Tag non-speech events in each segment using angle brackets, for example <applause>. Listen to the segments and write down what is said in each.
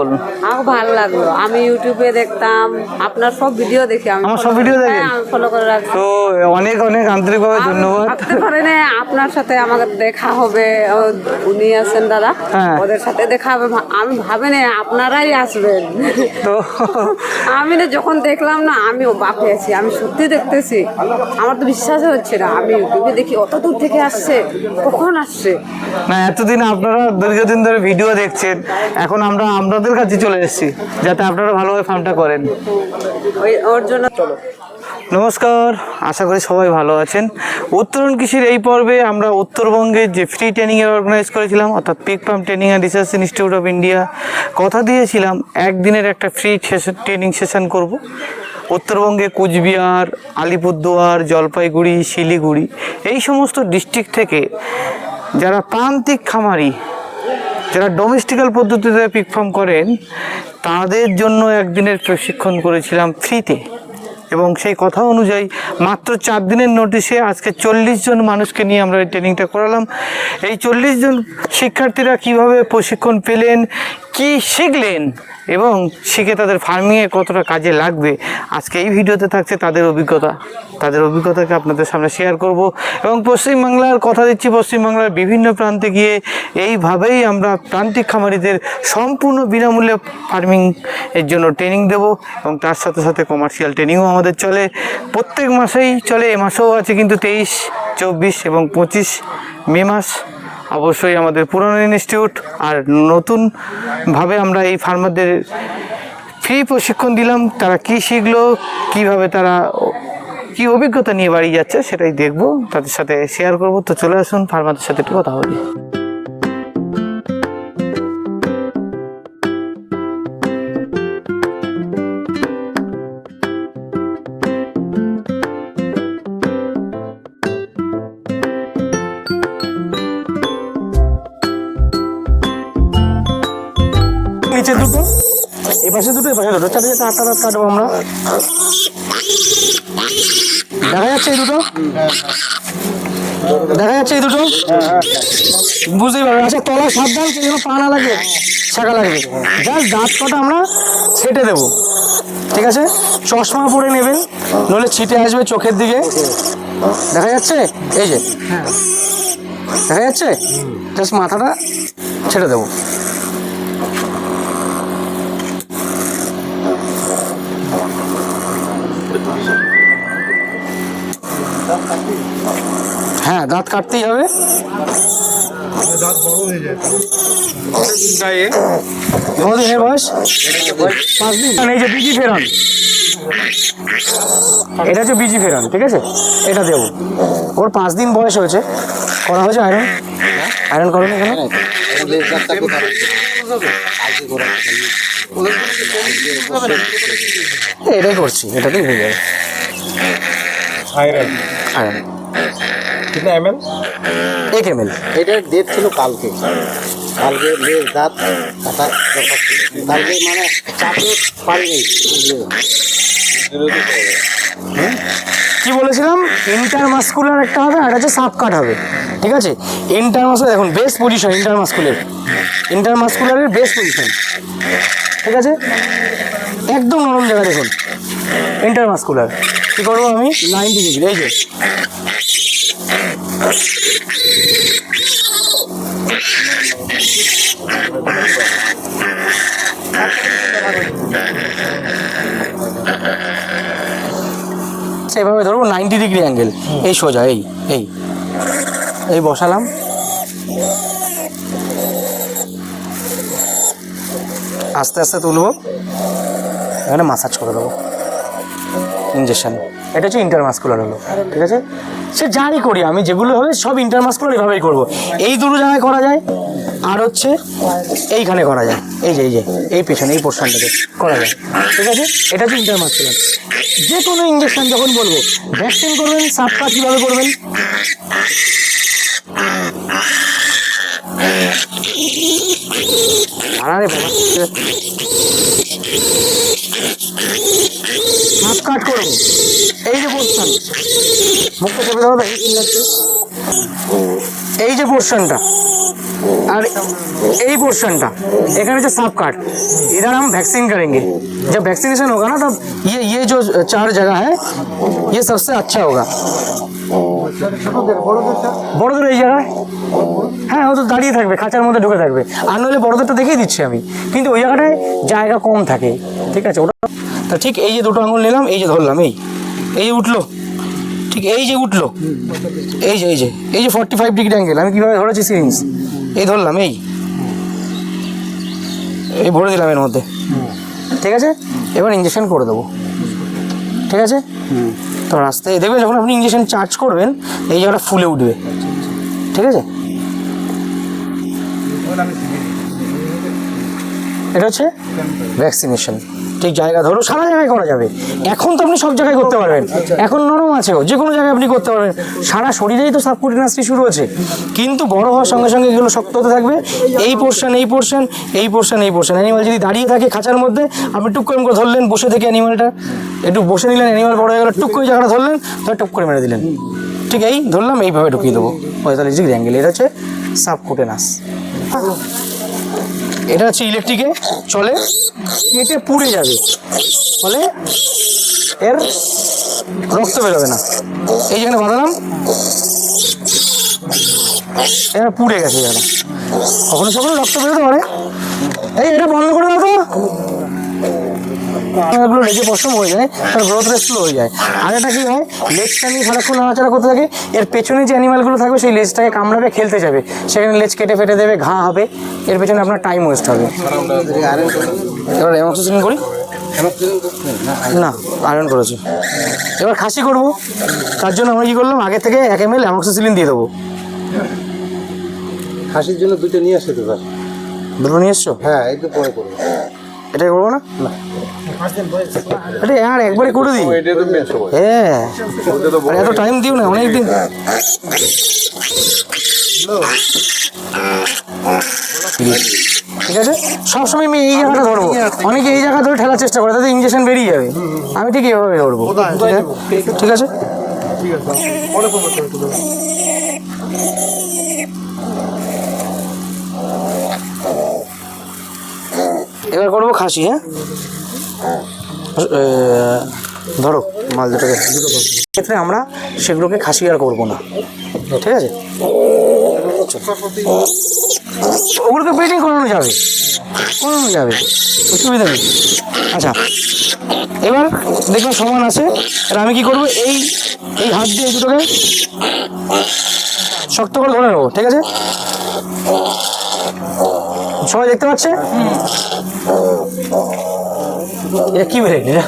বলুন আমাকে ভালো লাগল। আমি ইউটিউবে দেখতাম আপনার সব ভিডিও দেখি আমি আমার সব? হ্যাঁ, আমি ফলো করে রাখি তো অনেক অনেক আন্তরিকভাবে ধন্যবাদ। ভাবতে পারে না আপনার সাথে আমাদের দেখা হবে। ও, উনি আছেন দাদা হ্যাঁ। ওদের সাথে দেখা হবে। আমি ভাবে না আপনারাই আসবেন। তো <laughs> আমি না যখন দেখলাম না আমি ও বাপ হয়েছি আমি সত্যি দেখতেছি। আমার তো বিশ্বাসই হচ্ছে না আমি ইউটিউবে দেখি অত দূর থেকে আসছে কখন আসছে? না এতদিন আপনারা দীর্ঘদিন ধরে ভিডিও দেখছেন। এখন আমরা আপনাদের কাছে চলে এসেছি যাতে আপনারা ভালোভাবে ফার্মটা করেন। ওর জন্য চলো। নমস্কার আশা করি সবাই ভালো আছেন। উত্তরণ কৃষির এই পর্বে আমরা উত্তরবঙ্গে যে ফ্রি ট্রেনিংয়ের অর্গানাইজ করেছিলাম অর্থাৎ peak farm training and research institute of India কথা দিয়েছিলাম একদিনের একটা ফ্রি ট্রেনিং সেশন করব। উত্তরবঙ্গে কুচবিহার আলিপুরদুয়ার জলপাইগুড়ি শিলিগুড়ি এই সমস্ত ডিস্ট্রিক্ট থেকে যারা প্রান্তিক খামারি যারা ডোমেস্টিক্যাল পদ্ধতিতে পিক ফার্ম করেন, তাদের জন্য একদিনের প্রশিক্ষণ করেছিলাম ফ্রিতে এবং সেই কথা অনুযায়ী মাত্র চার দিনের নোটিশে আজকে চল্লিশ জন মানুষকে নিয়ে আমরা এই ট্রেনিংটা করালাম। এই চল্লিশ জন শিক্ষার্থীরা কীভাবে প্রশিক্ষণ পেলেন কি শিখলেন এবং শিখে তাদের ফার্মিংয়ে কতটা কাজে লাগবে? আজকে এই ভিডিওতে থাকছে তাদের অভিজ্ঞতা। তাদের অভিজ্ঞতাকে আপনাদের সামনে শেয়ার করব এবং পশ্চিমবাংলার কথা দিচ্ছি। পশ্চিমবাংলার বিভিন্ন প্রান্তে গিয়ে এইভাবেই আমরা প্রান্তিক খামারিদের সম্পূর্ণ বিনামূল্যে ফার্মিং এর জন্য ট্রেনিং দেব এবং তার সাথে সাথে কমার্শিয়াল ট্রেনিংও আমাদের চলে। প্রত্যেক মাসেই চলে, এ মাসেও আছে কিন্তু তেইশ, চব্বিশ এবং পঁচিশ মে মাস। অবশ্যই আমাদের পুরনো ইনস্টিটিউট আর নতুনভাবে আমরা এই ফার্মারদের ফ্রি প্রশিক্ষণ দিলাম, তারা কি শিখলো, কীভাবে তারা কি অভিজ্ঞতা নিয়ে বাড়ি যাচ্ছে সেটাই দেখব, তাদের সাথে শেয়ার করব। তো চলে আসুন, ফার্মারদের সাথে একটু কথা বলি। নিচে দুটো। এ পাশে দুটো, এ পাশে দুটো। চারটে চারটে আটটা কাটবো আমরা। দেখা যাচ্ছে এই দুটো? দেখা যাচ্ছে এই দুটো? বুঝতেই পারবেন আচ্ছা তলায় সাবধান যেন পা না লাগে শাখা লাগবে জাস্ট দাঁত কটা আমরা ছেটে দেবো। ঠিক আছে? চশমা পরে নেবেন, নইলে ছিটে আসবে চোখের দিকে। দেখা যাচ্ছে? এই যে। দেখা যাচ্ছে? জাস্ট মাথাটা ছেড়ে দেবো। হ্যাঁ দাঁত কাটতেই হবে। কতদিনের বয়স পাঁচ দিন। এই যে বিজি ফেরান। এটা হচ্ছে বিজি ফেরান ঠিক আছে? এটা দেবো। ওর পাঁচ দিন বয়স হয়েছে। করা হয়েছে আয়রন আয়রন করো এখানে এটাই করছি এটাতেই হয়ে যাবে। আয়রন আয়রন কিতনা এম এল এক এম এল এটার ডেট ছিল কালকে। কালকে লেজ দাঁত কাটা দরকার ছিল কালকে মানে চাপে পারিনি। কি বলেছিলাম? ইন্টার মাস্কুলার একটা হবে আর হচ্ছে সাপ কাট হবে। ঠিক আছে? ইন্টার মাস্কুলার দেখুন বেস্ট পজিশন ইন্টার মাস্কুলার ইন্টার মাস্কুলারের বেস্ট পজিশন ঠিক আছে? একদম নরম জায়গা দেখুন। ইন্টার মাস্কুলার কী করব আমি? নাইনটি ডিগ্রি এই যে। সেভাবে ধরবো নাইনটি ডিগ্রি অ্যাঙ্গেল এই সোজা, এই এই। এই বসালাম। আস্তে আস্তে তুলবো। এখানে মাসাজ করে দেবো। ইঞ্জেকশন এটা হচ্ছে ইন্টারমাস্কুলার হলো, ঠিক আছে? সে জানি করি আমি, যেগুলো হবে সব ইন্টারমাস্কুলার এভাবেই করব। এই দুটো জায়গায় করা যায়, আর হচ্ছে এইখানে করা যায়। এই যে এই যে, এই পেছনে, এই পোর্শনটাকে করা যায়। ঠিক আছে? এটা হচ্ছে ইন্টারমাস্কুলার যে কোনো ইঞ্জেকশন যখন বলব ভ্যাকসিন করবেন, সাপটা কীভাবে করবেন? আরে বাবা। হাত কাট করব এই যে পোর্শন মুখটা চেপে দেবো এই লাগছে এই যে পোর্শনটা और यही पोर्शन था एक जो सांप काट इधर हम वैक्सीन करेंगे जब वैक्सीनेशन होगा ना तब ये ये जो चार जगह है ये सबसे अच्छा होगा বড়দের এই জায়গায় হ্যাঁ ও তো দাঁড়িয়ে থাকবে খাঁচার মধ্যে ঢুকে থাকবে আর নইলে বড়দেরটা দেখিয়ে দিচ্ছি আমি কিন্তু ওই জায়গাটায় জায়গা কম থাকে ঠিক আছে ওটা তা ঠিক এই যে দুটো আঙুল নিলাম এই যে ধরলাম এই এই যে উঠলো ঠিক এই যে উঠল। এই যে এই যে এই যে ফর্টি ফাইভ ডিগ্রি অ্যাঙ্গেল আমি কীভাবে ধরেছি সিরিঞ্জ এই ধরলাম, এই। এই ভরে দিলাম এর মধ্যে। ঠিক আছে? এবার ইঞ্জেকশন করে দেবো। ঠিক আছে? তো রাস্তায় দেখবেন যখন আপনি ইঞ্জেকশন চার্জ করবেন, এই জায়গাটা ফুলে উঠবে। ঠিক আছে? এটা হচ্ছে ভ্যাকসিনেশন ঠিক জায়গা ধরো, সারা জায়গায় করা যাবে। এখন তো আপনি সব জায়গায় করতে পারবেন। এখন নরম আছে যে কোনো জায়গায় আপনি করতে পারবেন। সারা শরীরেই তো সাবকুটিনাসটি শুরু হচ্ছে কিন্তু বড় হওয়ার সঙ্গে সঙ্গে এগুলো শক্ত হতে থাকবে। এই পোর্শন এই পোর্শন এই পোর্শন এই পোর্শন অ্যানিমাল যদি দাঁড়িয়ে থাকে খাঁচার মধ্যে, আপনি টুক করে করে ধরলেন, বসে থেকে অ্যানিমালটা একটু বসে নিলেন অ্যানিমাল বড় হয়ে গেল টুক করে জায়গাটা ধরলেন তাহলে টুক করে মেরে দিলেন। ঠিক এই ধরলাম, এইভাবে ঢুকিয়ে দেবো। পঁয়তাল্লিশ ডিগ্রি অ্যাঙ্গেল এটা হচ্ছে সাবকুটেনাস এটা হচ্ছে ইলেকট্রিকে চলে, কেটে পুড়ে যাবে। ফলে এর রক্ত বেরোবে না। এই যেখানে বাঁধালাম এটা পুড়ে গেছে যেন কখনো সখনো রক্ত বেরোতে পারে। এই, এটা বন্ধ করে দাও তো। এগুলো লেগে পশম হয়ে যায়। তার গ্রোথটা স্লো হয়ে যায়। আর এটা কি হয়? লেজটা নিয়ে সারাক্ষণ নাড়াচাড়া করতে থাকে। এর পেছনে যে অ্যানিমালগুলো থাকবে সেই লেজটাকে কামড়াবে খেলতে যাবে। সেখানে লেজ কেটে ফেটে দেবে ঘা হবে। এর পেছনে আপনার টাইম ওয়েস্ট হবে। এবার অক্সিজেন করি? না আয়রন করেছি। এবার খাসি করব। তার জন্য আমরা কি করলাম? আগে থেকে এক এম এল অ্যামক্সিসিলিন দিয়ে দেবো। খাসির জন্য দুটো নিয়ে আসতে স্যার দুটো নিয়ে এসছো? হ্যাঁ একটু পরে করব। এটা করব না? আর একবারে করে দিই। হ্যাঁ। এত টাইম দিও না অনেক দিন ঠিক আছে? সবসময় আমি এই জায়গাটা ধরবো। অনেকে এই জায়গা ধরে ঠেলার চেষ্টা করে তাতে ইঞ্জেকশন বেরিয়ে যাবে। আমি ঠিক এভাবে ধরবো। ঠিক আছে? এবার করব খাসি হ্যাঁ? ধরো মাল দুটোকে। ক্ষেত্রে আমরা সেগুলোকে খাসি আর করব না। ঠিক আছে? ওগুলোকে ব্রিডিং করানো যাবে। করানো যাবে। অসুবিধা নেই। আচ্ছা এবার দেখবেন সমান আছে। আর আমি কি করব? এই এই হাত দিয়ে দুটোকে শক্ত করে ধরে নেব। ঠিক আছে? সবাই দেখতে পাচ্ছে? এটা কি বেরেট এটা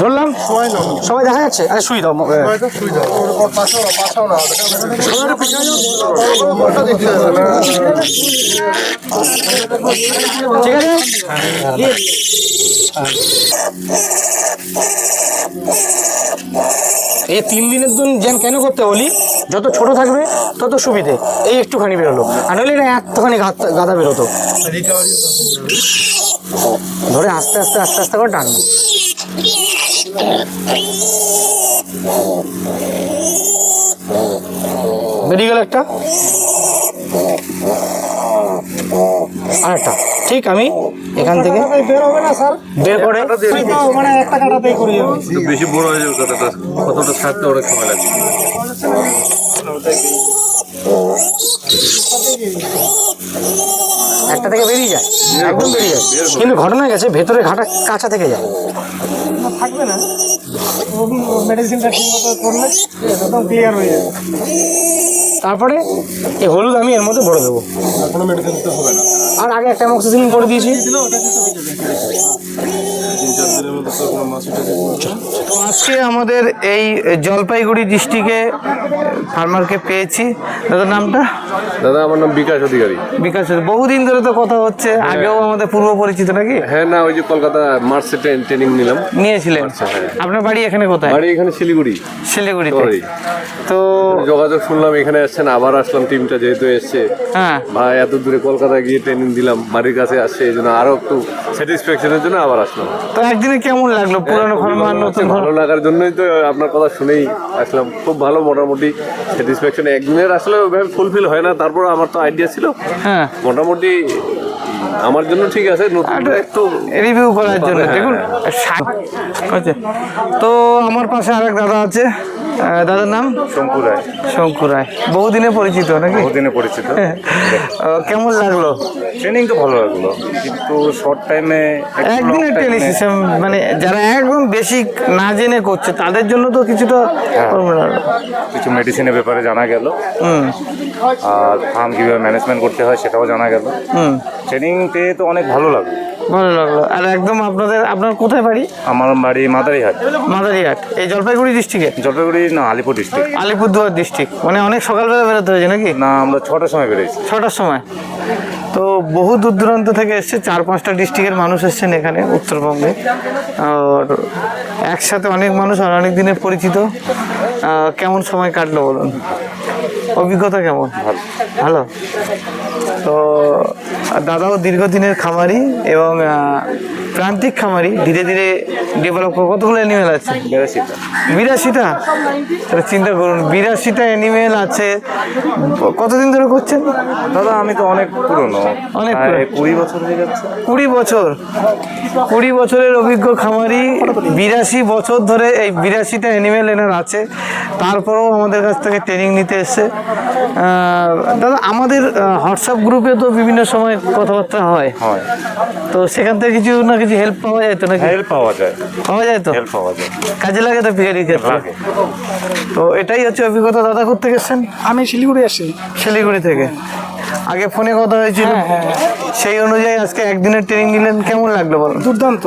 ধরলাম? সবাই দেখা যাচ্ছে? আরে শুই দাও ঠিক আছে? এই তিন দিনের দিন জ্যাম কেন করতে বলি? যত ছোট থাকবে তত সুবিধে। এই একটুখানি বেরোলো। আর নইলে এটা এতখানি গাদা বেরোতো। ধরে আস্তে আস্তে আস্তে আস্তে করে টানবো। বেরিয়ে গেল একটা? আর একটা ঠিক আমি এখান থেকে বের করে একটু বেশি বড় হয়ে যাবে কতটা ছাড়তে অনেক সময় লাগবে। একটা থেকে বেরিয়ে যায় একদম বেরিয়ে যায়। কিন্তু ঘটনা গেছে ভেতরে ঘাটা কাঁচা থেকে যায়। থাকবে না। মেডিসিনটা ঠিক করলে একদম ক্লিয়ার হয়ে যাবে। তারপরে এই হলুদ আমি এর মধ্যে ভরে দেবো। কোনো মেডিসিন হবে না। আর আগে একটা অক্সিজেন করে দিয়েছি। তো আজকে আমাদের এই জলপাইগুড়ি ডিস্ট্রিক্টে ফার্মারকে পেয়েছি। দাদার নামটা? দাদা আমার নাম বিকাশ অধিকারী। বিকাশ বহুদিন ধরে তো কথা হচ্ছে আগেও আমাদের পূর্ব পরিচিত নাকি? হ্যাঁ না ওই যে কলকাতা মার্চে ট্রেনিং নিলাম। নিয়েছিলেন? আপনার বাড়ি এখানে কোথায়? বাড়ি এখানে শিলিগুড়ি। শিলিগুড়ি। তো যোগাযোগ শুনলাম এখানে আসছেন আবার আসলাম টিমটা যেহেতু এসছে। হ্যাঁ। ভাই এত দূরে কলকাতায় গিয়ে ট্রেনিং দিলাম বাড়ির কাছে আসছে এই জন্য আরও একটু স্যাটিসফ্যাকশনের জন্য আবার আসলাম। তো একদিনে কেমন লাগল? পুরানো ফার্ম আর নতুন ভালো লাগার জন্যই তো আপনার কথা শুনেই আসলাম। খুব ভালো মোটামুটি স্যাটিসফ্যাকশন একদিনের আসলে ওইভাবে ফুলফিল হয় না তারপর আমার তো আইডিয়া ছিল। হ্যাঁ। মোটামুটি আমার জন্য ঠিক আছে নতুন একটু রিভিউ করার জন্য। হ্যাঁ, দেখুন আচ্ছা। তো আমার পাশে আরেক দাদা আছে। দাদার নাম? শঙ্কু রায়। শঙ্কু রায়। বহুদিনে পরিচিত নাকি? বহুদিনে পরিচিত। আহ, কেমন লাগল? ট্রেনিং তো ভালো লাগল কিন্তু শর্ট টাইমে একদিনে টেনিস সিস্টেম মানে যারা একদম বেসিক না জেনে করছে তাদের জন্য তো কিছুটা কিছু মেডিসিনের ব্যাপারে জানা গেল। আর ফার্ম কীভাবে ম্যানেজমেন্ট করতে হয় সেটাও জানা গেল। ট্রেনিং পেয়ে তো অনেক ভালো লাগল ভালো লাগল। আর একদম আপনাদের আপনার কোথায় বাড়ি? আমার বাড়ি মাদারিহাট। মাদারিহাট। এই জলপাইগুড়ি ডিস্ট্রিক্টে জলপাইগুড়ি না আলিপুর ডিস্ট্রিক্ট আলিপুরদুয়ার ডিস্ট্রিক্ট মানে অনেক সকালবেলা বেরোতে হয়েছে নাকি? না আমরা ছটার সময় বেরিয়েছি ছটার সময়। তো বহু দূর দূরান্ত থেকে এসছে চার পাঁচটা ডিস্ট্রিক্টের মানুষ এসছেন এখানে উত্তরবঙ্গে। আর একসাথে অনেক মানুষ আর অনেক দিনের পরিচিত। কেমন সময় কাটলো বলুন? অভিজ্ঞতা কেমন? ভালো। তো দাদাও দীর্ঘদিনের খামারি এবং প্রান্তিক খামারি ধীরে ধীরে ডেভেলপ করে কতগুলো অ্যানিমেল আছে? বেরাশিটা। বিরাশিটা? তাহলে চিন্তা করুন বিরাশিটা অ্যানিমেল আছে। কতদিন ধরে করছেন? দাদা আমি তো অনেক পুরনো। অনেক কুড়ি বছর হয়ে যাচ্ছে। কুড়ি বছর। কুড়ি বছরের অভিজ্ঞ খামারি বিরাশি বছর ধরে এই বিরাশিটা অ্যানিমেল এনার আছে। তারপরেও আমাদের কাছ থেকে ট্রেনিং নিতে এসছে। দাদা আমাদের হোয়াটসঅ্যাপ গ্রুপে তো বিভিন্ন সময় কথাবার্তা হয়। হয়। তো সেখান থেকে কিছু না কিছু হেল্প পাওয়া যায় তো নাকি? হেল্প পাওয়া যায়। পাওয়া যায় তো? হেল্প পাওয়া যায়। কাজে লাগে তো ভিখারির ক্ষেত্রে? তো এটাই হচ্ছে অভিজ্ঞতা। দাদা করতে গেছেন আমি শিলিগুড়ি আসি। শিলিগুড়ি থেকে। আগে ফোনে কথা হয়েছিল। হ্যাঁ, সেই অনুযায়ী আজকে একদিনের ট্রেনিং নিলেন কেমন লাগল বলুন দুর্দান্ত।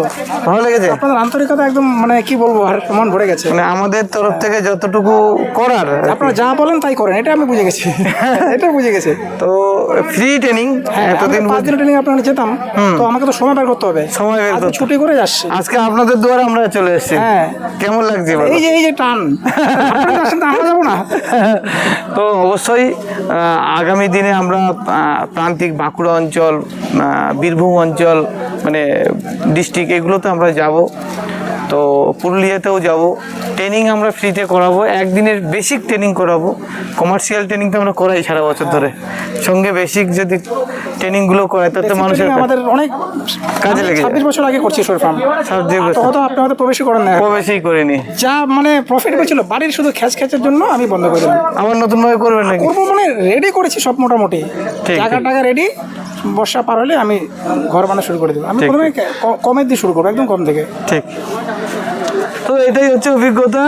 ভালো লেগেছে? আপনাদের আন্তরিকতা একদম মানে কি বলব আর মন ভরে গেছে। মানে আমাদের তরফ থেকে যতটুকু করার আপনারা যা বলেন তাই করেন এটা আমি বুঝে গেছি। <laughs> এটা বুঝে গেছে। তো ফ্রি ট্রেনিং হ্যাঁ এতদিন আমি পাঁচ দিনের ট্রেনিং আপনারা যেতাম তো আমাকে তো সময় বের করতে হবে। সময় বের করতে ছুটি করে যাচ্ছি। আজকে আপনাদের দুয়ারে আমরা চলে এসেছি। হ্যাঁ। কেমন লাগছে এই যে এই যে টান। আমরা যাব না? <laughs> তো অবশ্যই আগামী দিনে আমরা প্রান্তিক বাঁকুড়া অঞ্চল বীরভূম অঞ্চল মানে ডিস্ট্রিক্ট এগুলোতে আমরা যাব। তো পুরুলিয়াতেও যাব। ট্রেনিং আমরা ফ্রিতে করাবো। একদিনের বেসিক ট্রেনিং করাবো। কমার্শিয়াল ট্রেনিং তো আমরা করাই সারা বছর ধরে। সঙ্গে বেসিক যদি ট্রেনিংগুলো করাই তাতে মানুষের আমাদের অনেক কাজে লেগে যায়। ছাব্বিশ বছর আগে করছি শোর ফার্ম। আপনি হয়তো প্রবেশই করেন না। প্রবেশই করিনি। যা মানে প্রফিট ছিল বাড়ির শুধু খ্যাচ খ্যাচের জন্য আমি বন্ধ করে দিলাম। আবার নতুনভাবে করবেন নাকি? করব মানে রেডি করেছি সব মোটামুটি। জায়গা টাকা রেডি বর্ষা পার হলে আমি ঘর বানা শুরু করে দেবো। আমি প্রথমে কমের দিয়ে শুরু করব একদম কম থেকে। ঠিক। তো এটাই হচ্ছে অভিজ্ঞতা।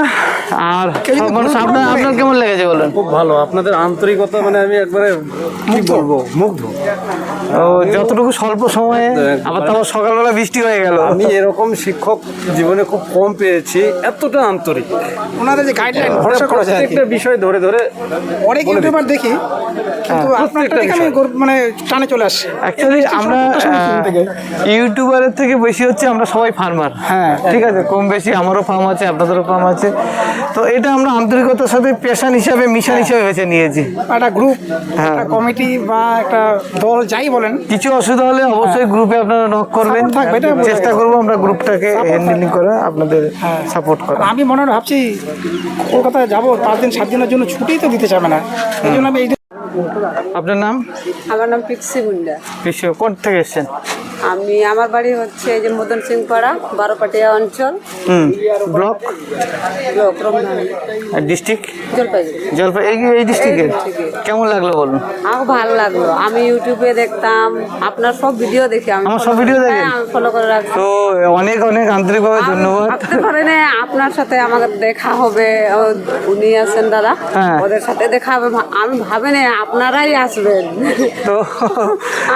আর আপনার আপনার কেমন লেগেছে বলেন? খুব ভালো। আপনাদের আন্তরিকতা মানে আমি একবারে কি বলব? মুগ্ধ। ও যতটুকু স্বল্প সময়ে আবার তারপর সকালবেলা বৃষ্টি হয়ে গেল। আমি এরকম শিক্ষক জীবনে খুব কম পেয়েছি এতটা আন্তরিক। ওনাদের যে গাইডলাইন ভরসা করা যায়। প্রত্যেকটা বিষয় ধরে ধরে অনেক ইউটিউবার দেখি কিন্তু আপনারটা দেখে আমি মানে টানে চলে আসছি। অ্যাকচুয়ালি আমরা ইউটিউবারের থেকে বেশি হচ্ছে আমরা সবাই ফার্মার হ্যাঁ। ঠিক আছে? কম বেশি আমারও ফার্ম আছে আপনাদেরও ফার্ম আছে। তো এটা আমরা আন্তরিকতার সাথে পেশান হিসাবে মিশন হিসাবে বেছে নিয়েছি। একটা গ্রুপ হ্যাঁ। একটা কমিটি বা একটা দল যাই বলেন। কিছু অসুবিধা হলে অবশ্যই গ্রুপে আপনারা নক করবেন। চেষ্টা করব আমরা গ্রুপটাকে হ্যান্ডেলিং করে আপনাদের সাপোর্ট করা আমি মনে হয় ভাবছি কলকাতায় যাব পাঁচ দিন সাত দিনের জন্য ছুটি তো দিতে চাবে না। এই জন্য আমি এই আপনার নাম? আমার নাম পিক্সি মুন্ডা। পিক্সি কোন থেকে এসছেন? আমি আমার বাড়ি হচ্ছে এই যে মদন সিং পাড়া বারোপাটিয়া অঞ্চল। ব্লক? Block district Jalpaiguri. জলপাই এই ডিস্ট্রিক্টের কেমন লাগল বলুন? আমার ভালো লাগল। আমি ইউটিউবে দেখতাম আপনার সব ভিডিও দেখি আমি আমার সব ভিডিও? হ্যাঁ, আমি ফলো করে রাখছি। তো অনেক অনেক আন্তরিকভাবে ধন্যবাদ। ভাবতে আপনার সাথে আমাকে দেখা হবে। উনি আছেন দাদা হ্যাঁ। ওদের সাথে দেখা হবে। আমি ভাবে না আপনারাই আসবেন। তো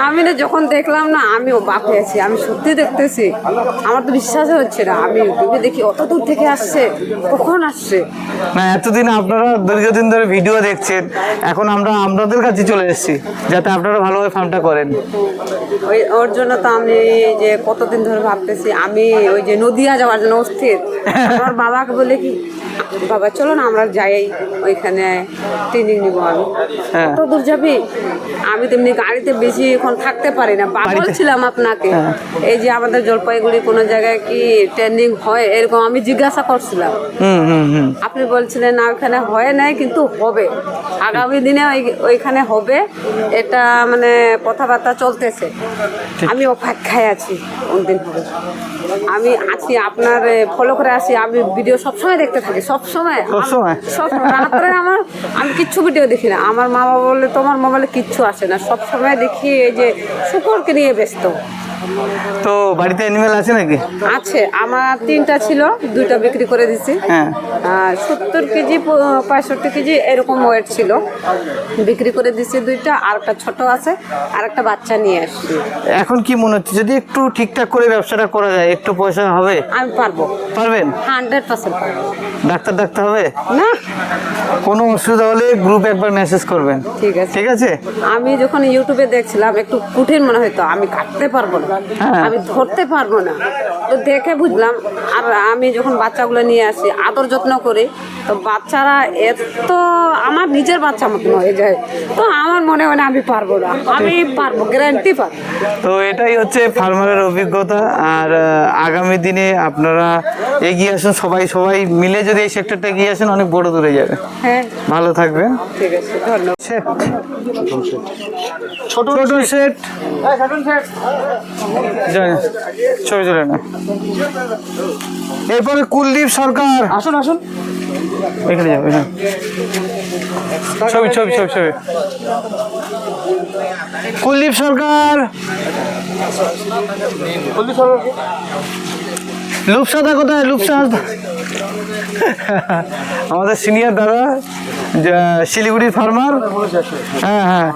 আমি না যখন দেখলাম না আমি অবাক হয়েছি আমি সত্যি দেখতেছি। আমার তো বিশ্বাস হচ্ছে না। আমি ইউটিউবে দেখি অত দূর থেকে আসছে কখন আসছে? না এতদিন আপনারা দীর্ঘদিন ধরে ভিডিও দেখছেন এখন আমরা আপনাদের কাছে চলে এসেছি যাতে আপনারা ভালোভাবে ফার্মটা করেন। ওই ওর জন্য তো আমি যে কতদিন ধরে ভাবতেছি আমি ওই যে নদিয়া যাওয়ার জন্য অস্থির। আমার বাবাকে বলে কি বাবা চলো না আমরা যাই ওইখানে ট্রেনিং নিব আমি। হ্যাঁ। কত দূর যাবি? আমি তেমনি গাড়িতে বেশি এখন থাকতে পারি না। বলছিলাম আপনার আপনাকে। এই যে আমাদের জলপাইগুড়ি কোনো জায়গায় কি ট্রেনিং হয়? এরকম আমি জিজ্ঞাসা করছিলাম। হুম হুম হুম। আপনি বলছিলেন না ওখানে হয় নাই কিন্তু হবে। আগামী দিনে ওই- ওইখানে হবে। এটা মানে কথাবার্তা চলতেছে। আমি অপেক্ষায় আছি কোন হবে। আমি আছি আপনার ফলো করে আসি আমি ভিডিও সবসময় দেখতে থাকি সবসময়। সবসময়? সব রাত্রে আমার আমি কিচ্ছু ভিডিও দেখি না। আমার মা বাবা বললে তোমার মোবাইলে কিচ্ছু আসে না। সবসময় দেখি এই যে শুকরকে নিয়ে ব্যস্ত। তো বাড়িতে অ্যানিমেল আছে নাকি? আছে আমার তিনটা ছিল দুইটা বিক্রি করে দিছি। হ্যাঁ। আর সত্তর কেজি পঁয়ষট্টি কেজি এরকম ওয়েট ছিল। বিক্রি করে দিছি দুইটা আর একটা ছোট আছে আর একটা বাচ্চা নিয়ে আসছি। এখন কি মনে হচ্ছে যদি একটু ঠিকঠাক করে ব্যবসাটা করা যায় একটু পয়সা হবে? আমি পারব। পারবেন? হান্ড্রেড পার্সেন্ট ডাক্তার ডাক্তার হবে? না। কোনো অসুবিধা হলে গ্রুপ একবার মেসেজ করবেন। ঠিক আছে। ঠিক আছে? আমি যখন ইউটিউবে দেখছিলাম একটু কঠিন মনে হতো আমি কাটতে পারব না। আমি ধরতে পারব না। তো দেখে বুঝলাম আর আমি যখন বাচ্চাগুলো নিয়ে আসি আদর যত্ন করি তো বাচ্চারা এত আমার নিজের বাচ্চা মতো হয়ে যায়। তো আমার মনে হয় না আমি পারব না। আমি পারব গ্যারান্টি পারব। তো এটাই হচ্ছে ফার্মারের অভিজ্ঞতা। আর আগামী দিনে আপনারা এগিয়ে আসুন সবাই সবাই মিলে যদি এই সেক্টরটা এগিয়ে আসেন অনেক বড় দূরে যাবে। হ্যাঁ। ভালো থাকবেন। ঠিক আছে ধন্যবাদ। সেট ছোট ছোট সেট ছবি তুলে না। এরপরে কুলদীপ সরকার। আসুন আসুন। এখানে যাবে ছবি ছবি ছবি ছবি। কুলদীপ সরকার। লুপসাদা কোথায় লুপসাদ আমাদের সিনিয়র দাদা শিলিগুড়ির ফার্মার হ্যাঁ হ্যাঁ।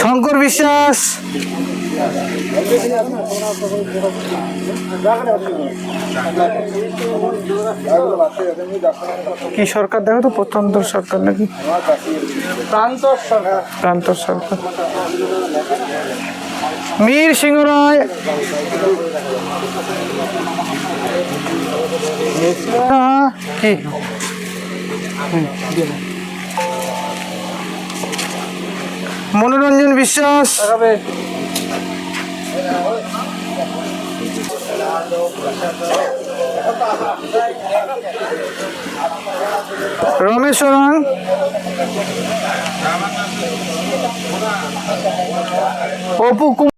শঙ্কর বিশ্বাস। কি সরকার? দেখো তো প্রত্যন্ত সরকার নাকি? প্রান্ত সরকার। মীর সিংহ রায়। কি? মনোরঞ্জন বিশ্বাস। রমেশ ওরাং অপু কুমার।